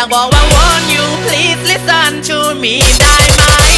อยากบอกว่า want you please listen to me ได้ไหม